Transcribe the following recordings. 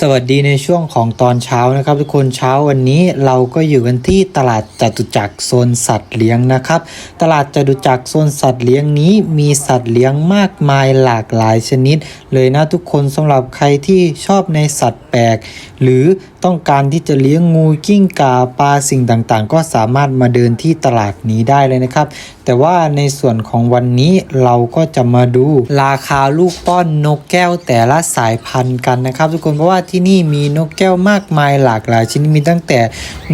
สวัสดีในช่วงของตอนเช้านะครับทุกคนเช้าวันนี้เราก็อยู่กันที่ตลาดจตุจักรโซนสัตว์เลี้ยงนะครับ ตลาดจตุจักรโซนสัตว์เลี้ยงนี้มีสัตว์เลี้ยงมากมายหลากหลายชนิด เลยนะทุกคนสำหรับใครที่ชอบในสัตว์แปลก หรือ ต้องการที่จะเลี้ยงงูกิ้งก่าปลาสิ่งต่างๆ ก็สามารถมาเดินที่ตลาดนี้ได้เลยนะครับ แต่ว่าในส่วนของวันนี้เราก็จะมาดูราคาลูกป้อนนกแก้วแต่ละสายพันธุ์กันนะครับ ทุกคนเพราะว่าที่นี่มีนกแก้วมากมายหลากหลายชนิดมีตั้งแต่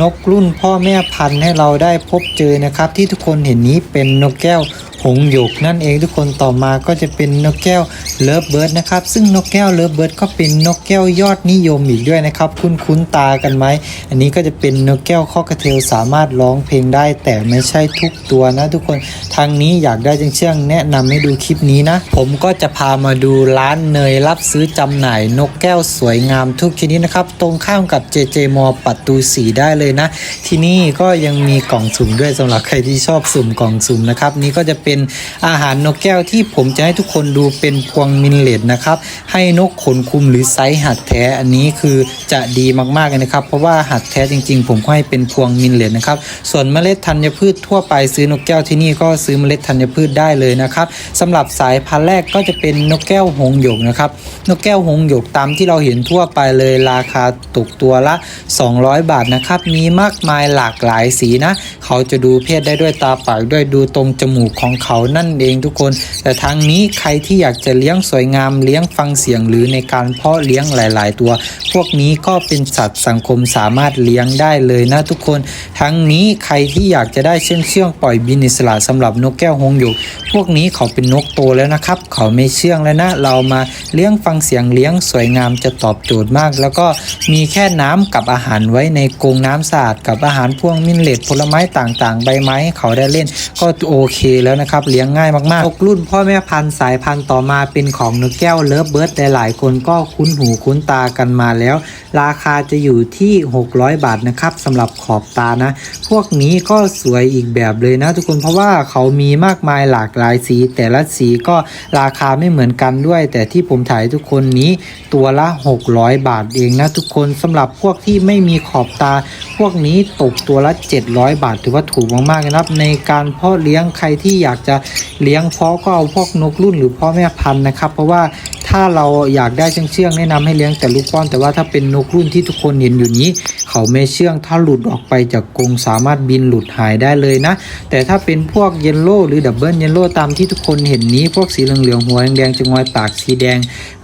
นกรุ่นพ่อแม่พันธุ์ให้เราได้พบเจอนะครับ ที่ทุกคนเห็นนี้เป็นนกแก้วหงหยกนั่นเองทุกคนต่อมาก็จะเป็นนกแก้วเลิฟเบิร์ดนะครับ ซึ่งนกแก้วเลิฟเบิร์ดก็เป็นนกแก้วยอดนิยมอีกด้วยนะครับ คุ้นคุ้นตากันไหม อันนี้ก็จะเป็นนกแก้วข้อกระเทลสามารถร้องเพลงได้ แต่ไม่ใช่ทุกตัวนะทุกคนทางนี้อยากได้จังเชื่องแนะนำให้ดูคลิปนี้นะ ผมก็จะพามาดูร้านเนยรับซื้อจำหน่ายนกแก้วสวยงามทุกชนิดนะครับ ตรงข้ามกับ JJ มอประตูสีได้เลยนะ ที่นี่ก็ยังมีกล่องสุ่มด้วยสำหรับใครที่ชอบสุ่มกล่องสุ่มนะครับ นี่ก็จะเป็นอาหารนกแก้วที่ผมจะให้ทุกคนดูเป็นพวงมินเลตนะครับ ให้นกขนคุมหรือไซส์หัดแท้อันนี้คือจะดีมากๆเลยนะครับ เพราะว่าหัดแท้จริง ๆ ผมก็ให้เป็นพวงมินเลตนะครับ ส่วนเมล็ดธัญพืชทั่วไปซื้อนกแก้วที่นี่ก็ซื้อเมล็ดธัญพืชได้เลยนะครับสำหรับสายพันธุ์แรกก็จะเป็นนกแก้วหงหยกนะครับนกแก้วหงหยกตามที่เราเห็นทั่วไปเลยราคาตกตัวละ 200 บาทนะครับมีมากมายหลากหลายสีนะเขาจะดูเพศได้ด้วยตาเปล่ากด้วยดูตรงจมูกของเขานั่นเองทุกคน แต่ทางนี้ใครที่อยากจะเลี้ยงสวยงามเลี้ยงฟังเสียงหรือในการเพาะเลี้ยงหลาย ๆ ตัว พวกนี้ก็เป็นสตว์สังคมสามารถเลี้ยงได้เลยนะทุกคน ทั้งนี้ใครที่อยากจะได้เชื่องเชื่องปล่อยบินอิสระสำหรับนกแก้วหงส์หยพวกนี้เขาเป็นนกโตแล้วนะครับ เขาไม่เชื่องแล้วนะ เรามาเลี้ยงฟังเสียงเลี้ยงสวยงามจะตอบโจทย์มาก แล้วก็มีแค่น้ำกับอาหารไว้ในกรงน้ำสะอาดกับอาหารพวกมินเลตผลไม้ต่างๆ ใบไม้เขาได้เล่นก็โอเคแล้วนะครับเลี้ยงง่ายมากๆนกรุ่นพ่อแม่พันธุ์สายพันธุ์ต่อมาเป็นของนกแก้วเลิฟเบิร์ดหลายๆคนก็คุ้นหูคุ้นตากันมาแล้ว ราคาจะอยู่ที่ 600 บาทนะครับสำหรับขอบตานะ พวกนี้ก็สวยอีกแบบเลยนะ ทุกคนเพราะว่าเขามีมากมายหลากหลายสี แต่ละสีก็ราคาไม่เหมือนกันด้วย แต่ที่ผมถ่ายทุกคนนี้ตัวละ 600 บาทเองนะทุกคนสำหรับพวกที่ไม่มีขอบตา พวกนี้ตกตัวละ 700 บาท ถือว่าถูกมากๆนะครับ ในการเพาะเลี้ยงใครที่อยากจะเลี้ยงเพาะก็เอาพวกนกรุ่นหรือพ่อแม่พันธุ์นะครับ เพราะว่า ถ้าเราอยากได้เชื่องๆแนะนำให้เลี้ยงแต่ลูกป้อน แต่ว่าถ้าเป็นนกรุ่นที่ทุกคนเห็นอยู่นี้ เขาไม่เชื่องถ้าหลุดออกไปจากกรงสามารถบินหลุดหายได้เลยนะ แต่ถ้าเป็นพวกเยลโล่หรือดับเบิลเยลโล่ตามที่ทุกคนเห็นนี้ พวกสีเหลืองๆหัวแดงๆจงอยปากสีแดง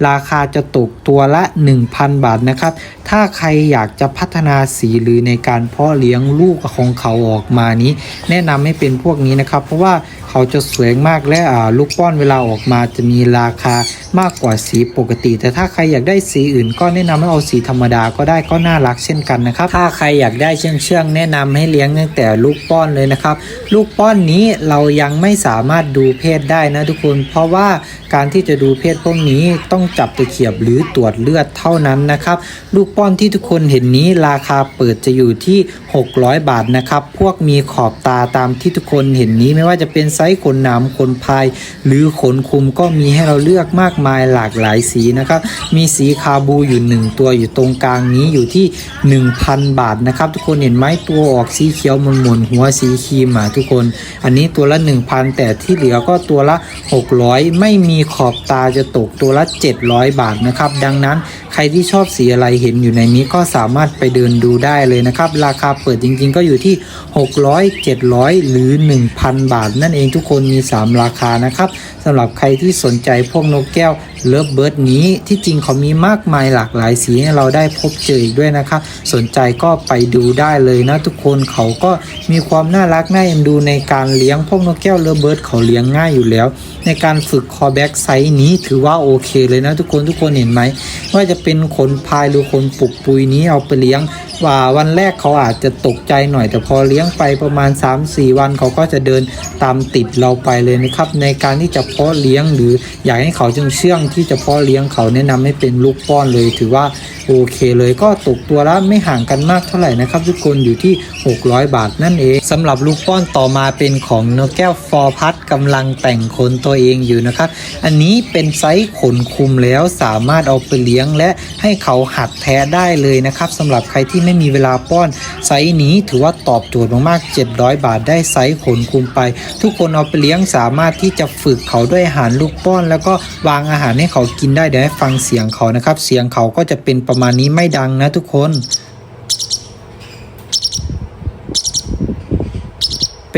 ราคาจะตกตัวละ 1,000 บาทนะครับ ถ้าใครอยากจะพัฒนาสีหรือในการเพาะเลี้ยงลูกของเขาออกมานี้ แนะนำให้เป็นพวกนี้นะครับ เพราะว่าเขาจะสวยมากและลูกป้อนเวลาออกมาจะมีราคามากกว่าสีปกติ แต่ถ้าใครอยากได้สีอื่นก็แนะนำให้เอาสีธรรมดาก็ได้ก็น่ารักเช่นกันนะครับถ้าใครอยากได้เชื่องเชื่องแนะนำให้เลี้ยงตั้งแต่ลูกป้อนเลยนะครับ ลูกป้อนนี้เรายังไม่สามารถดูเพศได้นะทุกคน เพราะว่าการที่จะดูเพศพวกนี้ต้องจับตะเขียบหรือตรวจเลือดเท่านั้นนะครับ ลูกป้อนที่ทุกคนเห็นนี้ราคาเปิดจะอยู่ที่ 600 บาทนะครับ พวกมีขอบตาตามที่ทุกคนเห็นนี้ไม่ว่าจะเป็นไซส์ขนหนามขนพาย หรือขนคุมก็มีให้เราเลือกมากมายหลากหลายสีนะครับ มีสีคาบูอยู่ 1 ตัวอยู่ตรงกลางนี้อยู่ที่1,000 บาทนะครับทุกคนเห็นไหมตัวออกสีเขียวมนมนๆหัวสีครีมอะทุกคน อันนี้ตัวละ 1,000 แต่ที่เหลือก็ตัวละ 600 ไม่มีขอบตาจะตกตัวละ 700 บาทนะครับ ดังนั้นใครที่ชอบสีอะไรเห็นอยู่ในนี้ก็สามารถไปเดินดูได้เลยนะครับ ราคาเปิดจริงๆ ก็อยู่ที่ 600 700 หรือ 1,000 บาท นั่นเองทุกคนมี 3 ราคานะครับสำหรับใครที่สนใจพวกนกแก้ว เลิฟเบิร์ดนี้ที่จริงเขามีมากมายหลากหลายสีให้เราได้พบเจออีกด้วยนะครับ สนใจก็ไปดูได้เลยนะทุกคนเขาก็มีความน่ารักน่าเอ็นดูในการเลี้ยงพวกนกแก้วเลิฟเบิร์ดเขาเลี้ยงง่ายอยู่แล้ว ในการฝึกคอแบ็กไซส์นี้ถือว่าโอเคเลยนะทุกคนทุกคนเห็นไหมว่าจะเป็นขนพายหรือขนปุกปุยนี้เอาไปเลี้ยง ว่าวันแรกเขาอาจจะตกใจหน่อยแต่พอเลี้ยงไปประมาณ 3-4 วันเขาก็จะเดินตามติดเราไปเลยนะครับ ในการที่จะเพาะเลี้ยงหรืออยากให้เขาจึงเชื่องที่จะเพาะเลี้ยงเขาแนะนำให้เป็นลูกป้อนเลย ถือว่าโอเคเลยก็ตกตัวละไม่ห่างกันมากเท่าไหร่นะครับ ทุกคนอยู่ที่ 600 บาทนั่นเองสำหรับลูกป้อนต่อมาเป็นของนกแก้วฟอร์พัดกำลังแต่งขนตัวเองอยู่นะครับ อันนี้เป็นไซส์ขนคุมแล้วสามารถเอาไปเลี้ยงและให้เขาหัดแท้ได้เลยนะครับสำหรับใครที่ไม่มีเวลาป้อน ไซส์นี้ถือว่าตอบโจทย์มากๆ 700 บาทได้ไซส์ขนคุมไป ทุกคนเอาไปเลี้ยงสามารถที่จะฝึกเขาด้วยอาหารลูกป้อน แล้วก็วางอาหารให้เขากินได้เดี๋ยวให้ฟังเสียงเขานะครับ เสียงเขาก็จะเป็นประมาณนี้ไม่ดังนะทุกคน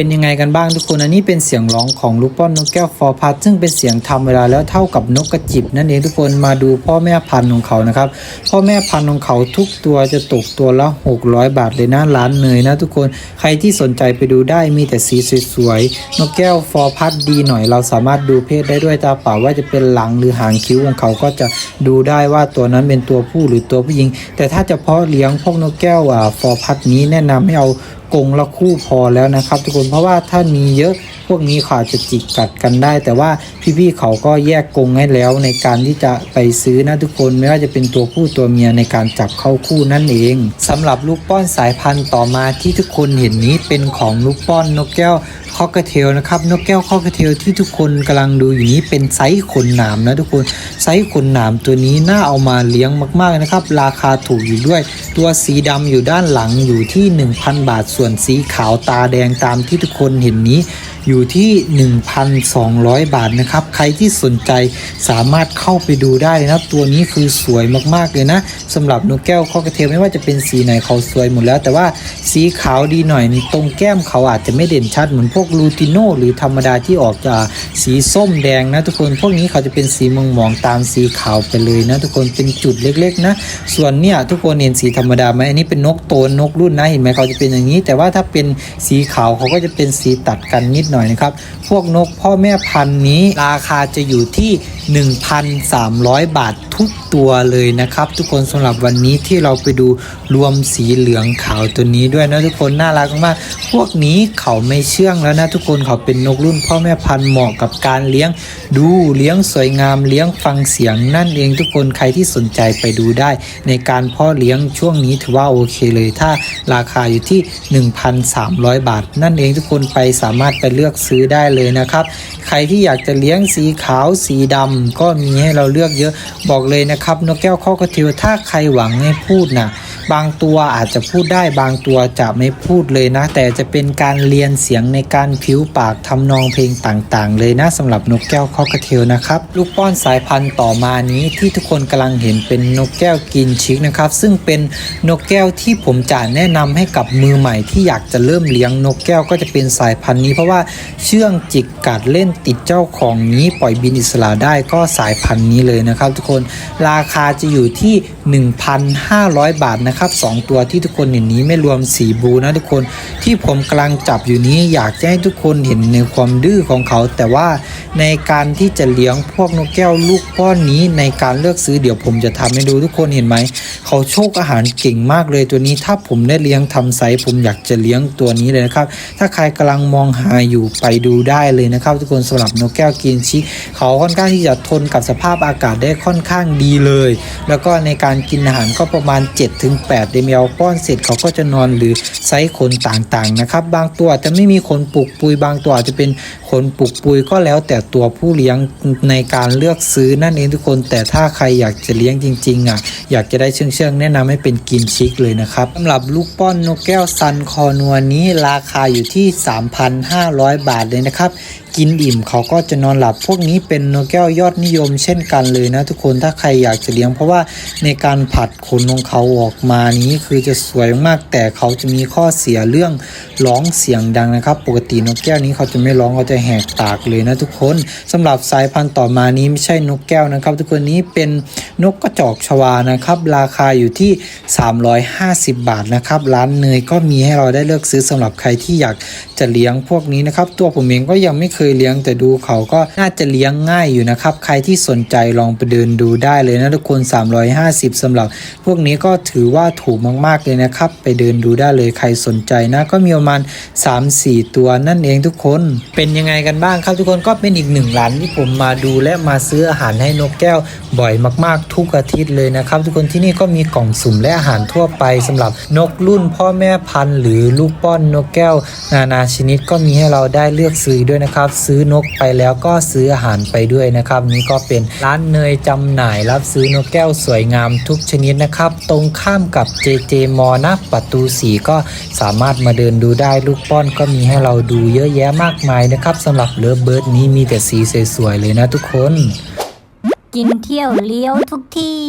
เป็นยังไงกันบ้างทุกคนอันนี้เป็นเสียงร้องของลูกป้อนนกแก้วฟอร์พัดซึ่งเป็นเสียงทำเวลาแล้วเท่ากับนกกระจิบนั่นเองทุกคนมาดูพ่อแม่พันธุ์ของเขานะครับพ่อแม่พันธุ์ของเขาทุกตัวจะตกตัวละ 600 บาทเลยนะร้านเนยนะทุกคนใครที่สนใจไปดูได้มีแต่สีสวยๆนกแก้วฟอร์พัดดีหน่อย เราสามารถดูเพศได้ด้วยตาเปล่าว่าจะเป็นหลังหรือหางคิ้วของเขาก็จะดูได้ว่าตัวนั้นเป็นตัวผู้หรือตัวผู้หญิง แต่ถ้าจะเพาะเลี้ยงพวกนกแก้วอ่าฟอร์พัดนี้แนะนำให้เอา กงละคู่พอแล้วนะครับ ทุกคนเพราะว่าถ้ามีเยอะพวกนี้เขาอาจจะจิกกัดกันได้ แต่ว่าพี่ๆเขาก็แยกกงให้แล้วในการที่จะไปซื้อนะทุกคนไม่ว่าจะเป็นตัวผู้ตัวเมียในการจับเข้าคู่นั่นเองสำหรับลูกป้อนสายพันธุ์ต่อมาที่ทุกคนเห็นนี้เป็นของลูกป้อนนกแก้ว คอกเทลนะครับนกแก้วคอกเทลที่ทุกคนกำลังดูอยู่นี้เป็นไซส์ขนหนามนะทุกคนไซส์ขนหนามตัวนี้น่าเอามาเลี้ยงมากๆนะครับ ราคาถูกอยู่ด้วย ตัวสีดำอยู่ด้านหลังอยู่ที่ 1,000 บาทส่วนสีขาวตาแดงตามที่ทุกคนเห็นนี้ อยู่ที่ 1,200 บาทนะครับ ใครที่สนใจสามารถเข้าไปดูได้นะตัวนี้คือสวยมากๆเลยนะสำหรับนกแก้วคอกระเทลไม่ว่าจะเป็นสีไหนเขาสวยหมดแล้ว แต่ว่าสีขาวดีหน่อยตรงแก้มเขาอาจจะไม่เด่นชัดเหมือนพวกลูติโนหรือธรรมดาที่ออกจากสีส้มแดงนะทุกคนพวกนี้เขาจะเป็นสีมองมองตามสีขาวไปเลยนะทุกคนเป็นจุดเล็กๆนะส่วนเนี่ยทุกคนเห็นสีธรรมดาไหมอันนี้เป็นนกโตนนกรุ่นนะเห็นไหมเขาจะเป็นอย่างนี้ แต่ว่าถ้าเป็นสีขาวเขาก็จะเป็นสีตัดกันนิดหน่อยนะครับ พวกนกพ่อแม่พันธุ์นี้ราคาจะอยู่ที่ 1,300 บาททุกตัวเลยนะครับ ทุกคนสำหรับวันนี้ที่เราไปดูรวมสีเหลืองขาวตัวนี้ด้วยนะทุกคนน่ารักมากพวกนี้เขาไม่เชื่องแล้วนะทุกคนเขาเป็นนกรุ่นพ่อแม่พันธุ์เหมาะกับการเลี้ยงดูเลี้ยงสวยงามเลี้ยงฟังเสียงนั่นเองทุกคนใครที่สนใจไปดูได้ ในการพาะเลี้ยงช่วงนี้ถือว่าโอเคเลย ถ้าราคาอยู่ที่ 1,300 บาท นั่นเองทุกคนไปสามารถไปเลือกซื้อได้เลยนะครับ ใครที่อยากจะเลี้ยงสีขาวสีดำก็มีให้เราเลือกเยอะบอกเลยนะครับนกแก้วข้อกระเทียวถ้าใครหวังให้พูดนะ บางตัวอาจจะพูดได้บางตัวจะไม่พูดเลยนะ แต่จะเป็นการเรียนเสียงในการผิวปากทำนองเพลงต่างๆ เลยนะสำหรับนกแก้วข้อกระเทียวนะครับลูกป้อนสายพันธุ์ต่อมานี้ที่ทุกคนกำลังเห็นเป็นนกแก้วกินชิกนะครับซึ่งเป็นนกแก้วที่ผมจะแนะนำให้กับมือใหม่ที่อยากจะเริ่มเลี้ยงนกแก้วก็จะเป็นสายพันธุ์นี้ เพราะว่าเชื่องจิกกัดเล่นติดเจ้าของนี้ปล่อยบินอิสระได้ก็สายพันธุ์นี้เลยนะครับ ทุกคนราคาจะอยู่ที่ 1,500 บาทนะครับสองตัวที่ทุกคนเห็นนี้ไม่รวมสีบูนะทุกคนที่ผมกำลังจับอยู่นี้อยากจะให้ทุกคนเห็นในความดื้อของเขา แต่ว่าในการที่จะเลี้ยงพวกนกแก้วลูกป้อนนี้ในการเลือกซื้อเดี๋ยวผมจะทำให้ดูทุกคนเห็นไหมเขาโชคอาหารเก่งมากเลยตัวนี้ถ้าผมได้เลี้ยงทำไซส์ผมอยากจะเลี้ยงตัวนี้เลยนะครับ ถ้าใครกำลังมองหาอยู่ไปดูได้เลยนะครับ ทุกคนสำหรับนกแก้วกินชิเขาค่อนข้างที่จะทนกับสภาพอากาศได้ค่อนข้างดีเลย แล้วก็ในการกินอาหารก็ประมาณ 7-8เดมลป้อนเสร็จเขาก็จะนอนหรือไซส์ขนต่างๆนะครับ บางตัวจะไม่มีขนปุกปุยบางตัวจะเป็น ขนปุกปุยก็แล้วแต่ตัวผู้เลี้ยงในการเลือกซื้อนั่นเองทุกคนแต่ถ้าใครอยากจะเลี้ยงจริงๆอะอยากจะได้เชื่องเชื่องๆแนะนำให้เป็นกินชิกเลยนะครับสำหรับลูกป้อนนกแก้วซันคอนัวนี้ราคาอยู่ที่ 3,500 บาทเลยนะครับกินอิ่มเขาก็จะนอนหลับพวกนี้เป็นนกแก้วยอดนิยมเช่นกันเลยนะทุกคนถ้าใครอยากจะเลี้ยงเพราะว่าในการผัดขนของเขาออกมานี้คือจะสวยมากแต่เขาจะมีข้อเสียเรื่องร้องเสียงดังนะครับ ปกตินกแก้วนี้เขาจะไม่ร้องเขาจะแหกปากเลยนะทุกคนสำหรับสายพันธุ์ต่อมานี้ไม่ใช่นกแก้วนะครับ ทุกคนนี้เป็นนกกระจอกชวานะครับ ราคาอยู่ที่ 350 บาทนะครับ ร้านเนยก็มีให้เราได้เลือกซื้อสำหรับใครที่อยากจะเลี้ยงพวกนี้นะครับ ตัวผมเองก็ยังไม่เคยเลี้ยงแต่ดูเขาก็น่าจะเลี้ยงง่ายอยู่นะครับ ใครที่สนใจลองไปเดินดูได้เลยนะทุกคน 350สำหรับ พวกนี้ก็ถือว่าถูกมากๆเลยนะครับ ไปเดินดูได้เลยใครสนใจนะก็มีประมาณ 3-4 ตัวนั่นเองทุกคนเป็นยังไงไงกันบ้างครับทุกคนก็เป็นอีกหนึ่งร้านที่ผมมาดูและมาซื้ออาหารให้นกแก้วบ่อยมากๆ ทุกอาทิตย์เลยนะครับ ทุกคนที่นี่ก็มีกล่องสุ่มและอาหารทั่วไปสำหรับนกรุ่นพ่อแม่พันธุ์หรือลูกป้อนนกแก้ว นานาชนิดก็มีให้เราได้เลือกซื้อด้วยนะครับ ซื้อนกไปแล้วก็ซื้ออาหารไปด้วยนะครับ นี่ก็เป็นร้านเนยจำหน่าย รับซื้อนกแก้วสวยงามทุกชนิดนะครับ ตรงข้ามกับ JJ มอนะประตูสีก็สามารถมาเดินดูได้ลูกป้อนก็มีให้เราดูเยอะแยะมากมายนะครับสำหรับเลิฟเบิร์ดนี้มีแต่สีสวยๆเลยนะทุกคน กินเที่ยวเลี้ยวทุกที่